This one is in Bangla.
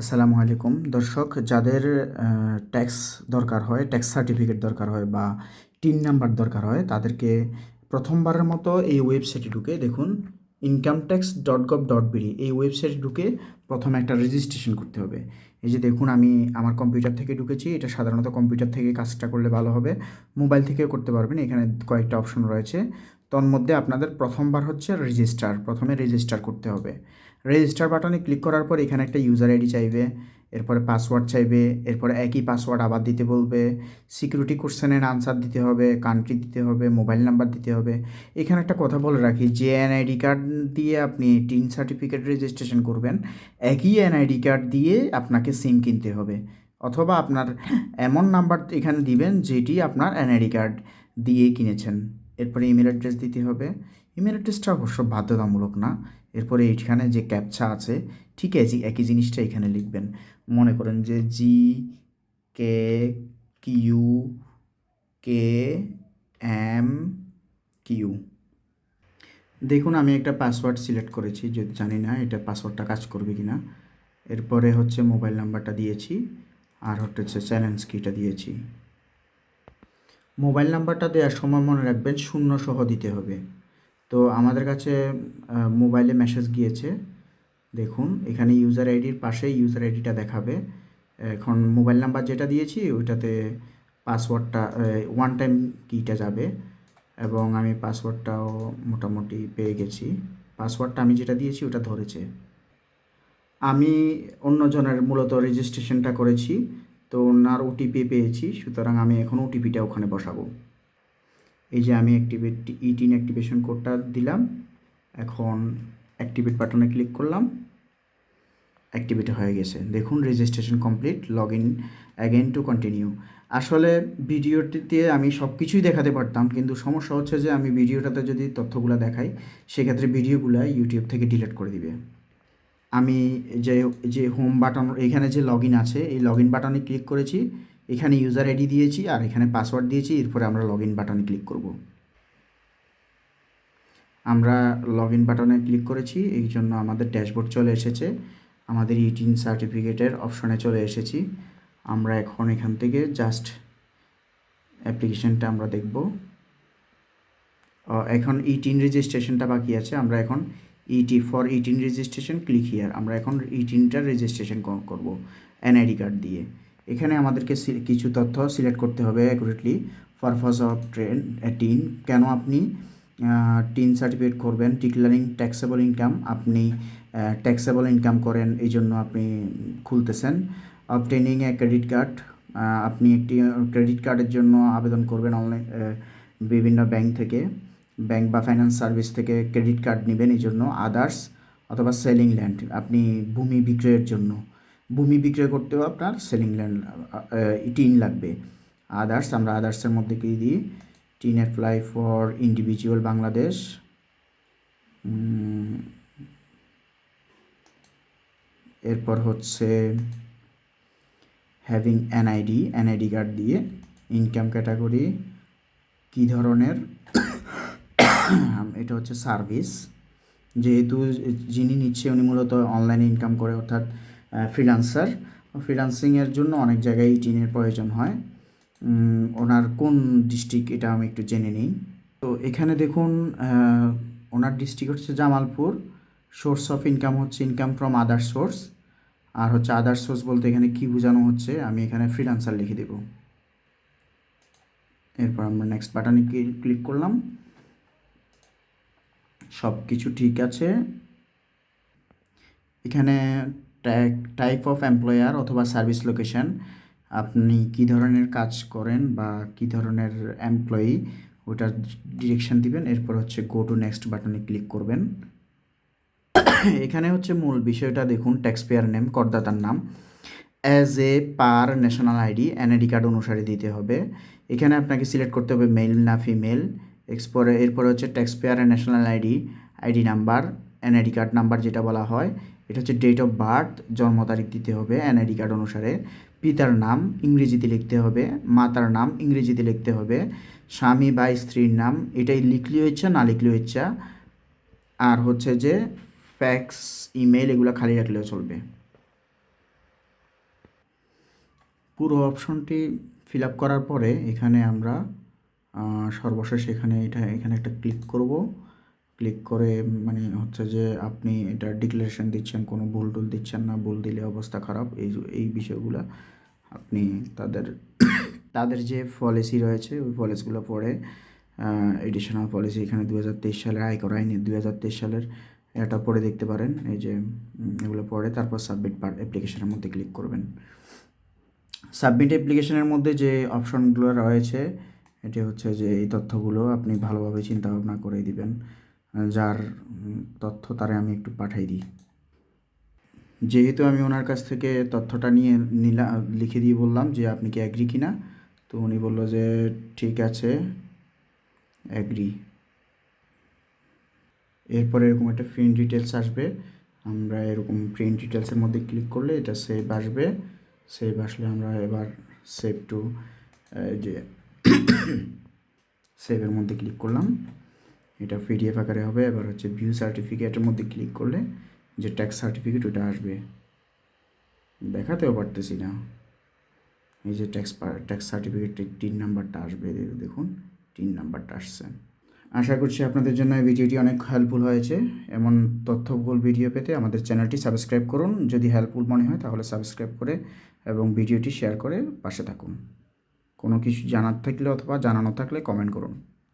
আসসালামু আলাইকুম। দর্শক, যাদের ট্যাক্স দরকার হয় ট্যাক্স সার্টিফিকেট দরকার হয় বা টিন নাম্বার দরকার হয়, তাদেরকে প্রথমবারের মতো এই ওয়েবসাইটে ঢুকে দেখুন income tax dot gov dot BD এই ওয়েবসাইটে ঢুকে প্রথমে একটা রেজিস্ট্রেশন করতে হবে। এই যে দেখুন, আমি আমার কম্পিউটার থেকে ঢুকেছি, এটা সাধারণত কম্পিউটার থেকে কাজটা করলে ভালো হবে মোবাইল থেকেও করতে পারবেন, এখানে কয়েকটা অপশন রয়েছে। তন্মধ্যে আপনাদের প্রথমবার হচ্ছে রেজিস্টার প্রথমে রেজিস্টার করতে হবে। রেজিস্টার বাটনে ক্লিক করার পর এখানে একটা ইউজার আইডি চাইবে, এরপরে পাসওয়ার্ড চাইবে, এরপরে একই পাসওয়ার্ড আবার দিতে বলবে সিকিউরিটি কোশ্চেনের আনসার দিতে হবে কান্ট্রি দিতে হবে মোবাইল নাম্বার দিতে হবে। এখানে একটা কথা বলে রাখি, যে এনআইডি কার্ড দিয়ে আপনি টিন সার্টিফিকেট রেজিস্ট্রেশন করবেন, একই এনআইডি কার্ড দিয়ে আপনাকে সিম কিনতে হবে। অথবা আপনার এমন নাম্বার এখানে দিবেন, যেটি আপনার এনআইডি কার্ড দিয়ে কিনেছেন। এরপরে ইমেল অ্যাড্রেস দিতে হবে। ইমেল অ্যাড্রেসটা অবশ্য বাধ্যতামূলক না। এরপরে এইখানে যে ক্যাপচা আছে, ঠিক আছে, একই জিনিসটা এখানে লিখবেন। মনে করেন যে G K Q K M Q দেখুন, আমি একটা পাসওয়ার্ড সিলেক্ট করেছি, যদি জানি না এটা পাসওয়ার্ডটা কাজ করবে কি না এরপরে হচ্ছে মোবাইল নাম্বারটা দিয়েছি, আর হচ্ছে চ্যালেঞ্জ কিটা দিয়েছি। মোবাইল নাম্বারটা দেওয়ার সময় মনে রাখবেন শূন্য সহ দিতে হবে। তো আমাদের কাছে মোবাইলে মেসেজ গিয়েছে। দেখুন, এখানে ইউজার আইডির পাশে ইউজার আইডিটা দেখাবে। এখন মোবাইল নাম্বার যেটা দিয়েছি, ওইটাতে পাসওয়ার্ডটা ওয়ান টাইম কিটা যাবে। এবং আমি পাসওয়ার্ডটাও মোটামুটি পেয়ে গেছি। পাসওয়ার্ডটা আমি যেটা দিয়েছি, ওটা ধরেছে। আমি অন্যজনের মূলত রেজিস্ট্রেশনটা করেছি। তো ওনার ওটিপি পেয়েছি, সুতরাং আমি এখন ওটিপিটা ওখানে বসাবো। এই যে আমি অ্যাক্টিভেট ইটিন অ্যাক্টিভেশন কোডটা দিলাম, এখন অ্যাক্টিভেট বাটনে ক্লিক করলাম অ্যাক্টিভেট হয়ে গেছে। দেখুন registration complete log in again to continue আসলে ভিডিওটিতে আমি সব কিছুই দেখাতে পারতাম, কিন্তু সমস্যা হচ্ছে যে আমি ভিডিওটাতে যদি তথ্যগুলো দেখাই, সেক্ষেত্রে ভিডিওগুলো ইউটিউব থেকে ডিলিট করে দিবে। আমি যে যে হোম বাটন এখানে যে লগ আছে, এই লগ ইন বাটনে ক্লিক করেছি, এখানে ইউজার আইডি দিয়েছি আর এখানে পাসওয়ার্ড দিয়েছি, এরপরে আমরা লগ ইন বাটনে ক্লিক করব। আমরা লগ ইন বাটনে ক্লিক করেছি, এই জন্য আমাদের ড্যাশবোর্ড চলে এসেছে, আমাদের ইটিন সার্টিফিকেটের অপশনে চলে এসেছি। আমরা এখন এখান থেকে জাস্ট অ্যাপ্লিকেশনটা আমরা দেখব। এখন ইটিন রেজিস্ট্রেশনটা বাকি আছে, আমরা এখন ETIN for ETIN registration click here আমরা এখন ইটিনটার রেজিস্ট্রেশন করব এনআইডি কার্ড দিয়ে। এখানে আমাদেরকে কিছু তথ্য সিলেক্ট করতে হবে accurately purpose of train TIN কেন আপনি টিন সার্টিফিকেট করবেন? ডিক্লারিং ট্যাক্সেবল ইনকাম আপনি ট্যাক্সেবল ইনকাম করেন, এই জন্য আপনি খুলতেছেন। অবটেনিং এ ক্রেডিট কার্ড আপনি একটি ক্রেডিট কার্ডের জন্য আবেদন করবেন অনলাইন বিভিন্ন ব্যাংক থেকে। ব্যাংক বা ফাইন্যান্স সার্ভিস থেকে ক্রেডিট কার্ড নেবেন এই জন্য আদার্স অথবা সেলিং ল্যান্ড, আপনি ভূমি বিক্রয়ের জন্য। ভূমি বিক্রয় করতেও আপনার সেলিং ল্যান্ড টিন লাগবে। আদার্স, আমরা আদার্সের মধ্যে কি দিই? TIN apply for individual Bangladesh. এরপর হচ্ছে হ্যাভিং এনআইডি এনআইডি কার্ড দিয়ে ইনকাম ক্যাটাগরি, কী ধরনের এটা হচ্ছে সার্ভিস। যেহেতু যিনি নিচ্ছে উনি মূলত অনলাইনে ইনকাম করে, অর্থাৎ ফ্রিলান্সার। ফ্রিলান্সিংয়ের জন্য অনেক জায়গায় টিনের প্রয়োজন হয়। ওনার কোন ডিস্ট্রিক্ট এটা আমি একটু জেনে নিই। তো এখানে দেখুন ওনার ডিস্ট্রিক্ট হচ্ছে জামালপুর। সোর্স অফ ইনকাম হচ্ছে ইনকাম ফ্রম আদার সোর্স। আর হচ্ছে আদার সোর্স বলতে এখানে কী বোঝানো হচ্ছে, আমি এখানে ফ্রিলান্সার লিখে দেব। এরপর আমরা নেক্সট বাটনে ক্লিক করলাম। সব কিছু ঠিক আছে। এখানে টাইপ অফ এমপ্লয়ার অথবা সার্ভিস লোকেশন আপনি কি ধরনের কাজ করেন বা কি ধরনের এমপ্লয়ি ওটার ডিরেকশন দিবেন, এরপর হচ্ছে গো টু নেক্সট বাটনে ক্লিক করবেন। এখানে হচ্ছে মূল বিষয়টা দেখুন ট্যাক্স পেয়ার নেম। করদাতার নাম as a per national ID NID card অনুসারে দিতে হবে। এখানে আপনাকে সিলেক্ট করতে হবে মেল না ফিমেল এক্সপরে এরপরে হচ্ছে tax payer national ID ID number NID card number যেটা বলা হয়, এটা হচ্ছে ডেট অফ বার্থ জন্ম তারিখ দিতে হবে এনআইডি কার্ড অনুসারে। পিতার নাম ইংরেজিতে লিখতে হবে, মাতার নাম ইংরেজিতে লিখতে হবে, স্বামী বা স্ত্রীর নাম এটাই লিখলেও ইচ্ছা না লিখলেও ইচ্ছা আর হচ্ছে যে ফ্যাক্স ইমেল এগুলো খালি রাখলেও চলবে। পুরো অপশনটি ফিল আপ করার পরে এখানে আমরা সর্বশেষ এখানে এটা, এখানে একটা ক্লিক করব। ক্লিক করে মানে হচ্ছে যে আপনি এটা ডিক্লারেশন দিচ্ছেন, কোনো ভুল টুল দিচ্ছেন না, ভুল দিলে অবস্থা খারাপ, এই এই বিষয়গুলো আপনি তাদের তাদের যে পলিসি রয়েছে, ওই পলিসিগুলো পড়ে এডিশনাল পলিসি এখানে দু হাজার তেইশ সালের আয়কর আইনে দু হাজার তেইশ সালের এটা পড়ে দেখতে পারেন, এই যে এগুলো পড়ে তারপর সাবমিট পার অ্যাপ্লিকেশনের মধ্যে ক্লিক করবেন। সাবমিট অ্যাপ্লিকেশনের মধ্যে যে অপশনগুলো রয়েছে এটি হচ্ছে যে এই তথ্যগুলো আপনি ভালোভাবে চিন্তা ভাবনা করে দিবেন যার তথ্য তারে আমি একটু পাঠাই দিই। যেহেতু আমি ওনার কাছ থেকে তথ্যটা নিয়ে নিলাম লিখে দিয়ে বললাম যে আপনি কি অ্যাগ্রি কিনা, তো উনি বলল যে ঠিক আছে অ্যাগ্রি এরপরে এরকম একটা প্রিন্ট ডিটেলস আসবে। আমরা এরকম প্রিন্ট ডিটেলসের মধ্যে ক্লিক করলে এটা সেভ আসবে। সেভ আসলে আমরা এবার সেভ টু যে সেভের মধ্যে ক্লিক করলাম। এটা পিডিএফ আকারে হবে। এবার হচ্ছে ভিউ সার্টিফিকেটের মধ্যে ক্লিক করলে যে ট্যাক্স সার্টিফিকেট ওটা আসবে। দেখাতেও পারতেছি না। এই যে ট্যাক্স ট্যাক্স সার্টিফিকেটের তিন নাম্বারটা আসবে। দেখুন, তিন নাম্বারটা আসছে। আশা করছি আপনাদের জন্য এই ভিডিওটি অনেক হেল্পফুল হয়েছে। এমন তথ্যবহুল ভিডিও পেতে আমাদের চ্যানেলটি সাবস্ক্রাইব করুন। যদি হেল্পফুল মনে হয় তাহলে সাবস্ক্রাইব করে এবং ভিডিওটি শেয়ার করে পাশে থাকুন। কোনো কিছু জানার থাকলে অথবা জানানো থাকলে কমেন্ট করুন।